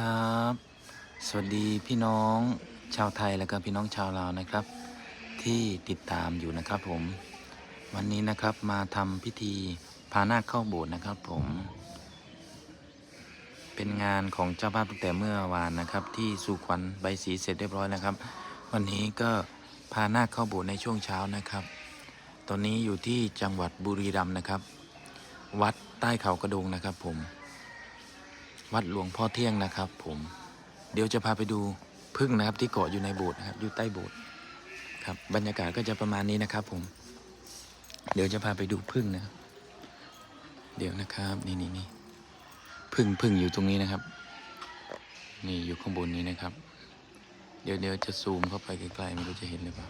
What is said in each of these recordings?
ครับ สวัสดีพี่น้องชาวไทยและก็พี่น้องชาวลาวนะครับ ที่ติดตามอยู่นะครับผม วันนี้นะครับมาทำพิธีพานาคเข้าโบสถ์นะครับผม เป็นงานของเจ้าภาพตั้งแต่เมื่อวานนะครับ ที่สุขวัญใบสีเสร็จเรียบร้อยนะครับ วันนี้ก็พานาคเข้าโบสถ์ในช่วงเช้านะครับ ตอนนี้อยู่ที่จังหวัดบุรีรัมย์นะครับ วัดใต้เขากระดงนะครับผม วัดหลวงพ่อเที่ยงนะครับ ผมเดี๋ยวจะพาไปดูพึ่งนะครับ ที่เกาะอยู่ในโบสถ์นะครับ อยู่ใต้โบสถ์ครับ บรรยากาศก็จะประมาณนี้นะครับ ผม เดี๋ยวจะพาไปดูพึ่งนะครับเดี๋ยวนะครับ นี่นี่นี่พึ่งพึ่งอยู่ตรงนี้นะครับ นี่อยู่ข้างบนนี้นะครับ เดี๋ยวเดี๋ยวจะซูมเข้าไปใกล้ๆไม่รู้จะเห็นหรือเปล่า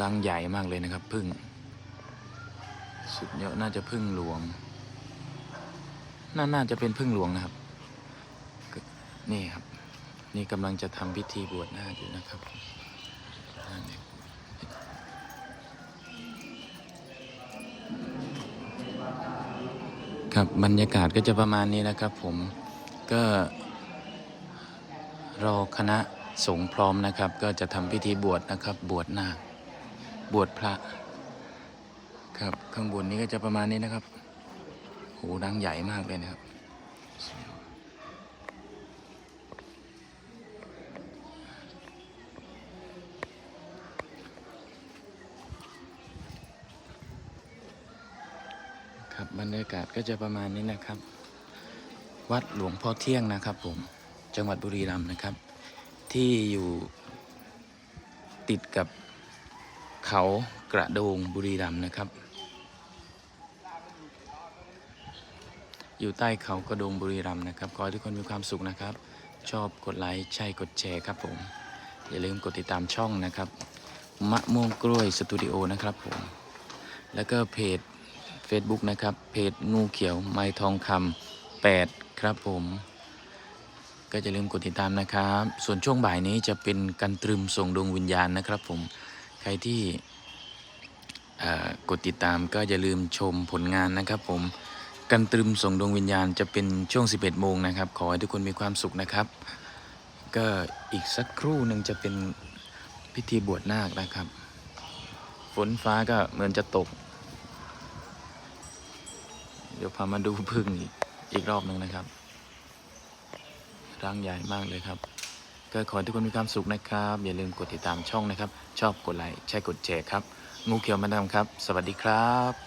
รังใหญ่มากเลยนะครับ พึ่ง สุดยอดน่าจะพึ่งหลวง น่าน่าจะเป็นพึ่งหลวงนะครับ นี่ครับ นี่กำลังจะทำพิธีบวชหน้าคอยู่นะครับครับบรรยากาศก็จะประมาณนี้นะครับ ผมก็รอคณะสงฆ์พร้อมนะครับ ก็จะทำพิธีบวชนะครับ บวชนาคบวชพระ ครับข้างบนนี้ก็จะประมาณนี้นะครับ หดังใหญ่มากเลยนะครับ ครับบรรยากาศก็จะประมาณนี้นะครับ วัดหลวงพ่อเที่ยงนะครับผม จังหวัดบุรีรัมย์นะครับ ที่อยู่ติดกับเขากระโดงบุรีรัมย์นะครับ อยู่ใต้เขากระโดงบุรีรัมย์นะครับ ขอให้ทุกคนมีความสุขนะครับ ชอบกดไลค์ใช่กดแชร์ครับผม อย่าลืมกดติดตามช่องนะครับมะม่วงกล้วยสตูดิโอนะครับผมแล้วก็เพจ Facebook นะครับ เพจงูเขียวไม้ทองคำ8ครับผม ก็จะลืมกดติดตามนะครับ ส่วนช่วงบ่ายนี้จะเป็นการตรึมส่งดวงวิญญาณนะครับผม ใครที่กดติดตามก็อย่าลืมชมผลงานนะครับผม กันตรึมส่งดวงวิญญาณจะเป็นช่วง 11 โมงนะครับ ขอให้ทุกคนมีความสุขนะครับ ก็อีกสักครู่หนึ่งจะเป็นพิธีบวชนาคนะครับ ฝนฟ้าก็เหมือนจะตก เดี๋ยวพามาดูพึ่งอีกอีกรอบหนึ่งนะครับ ร่างใหญ่มากเลยครับ ก็ขอให้ทุกคนมีความสุขนะครับ อย่าลืมกดติดตามช่องนะครับ ชอบกดไลค์ใช่กดแชร์ครับ งูเขียวมาดามครับ สวัสดีครับ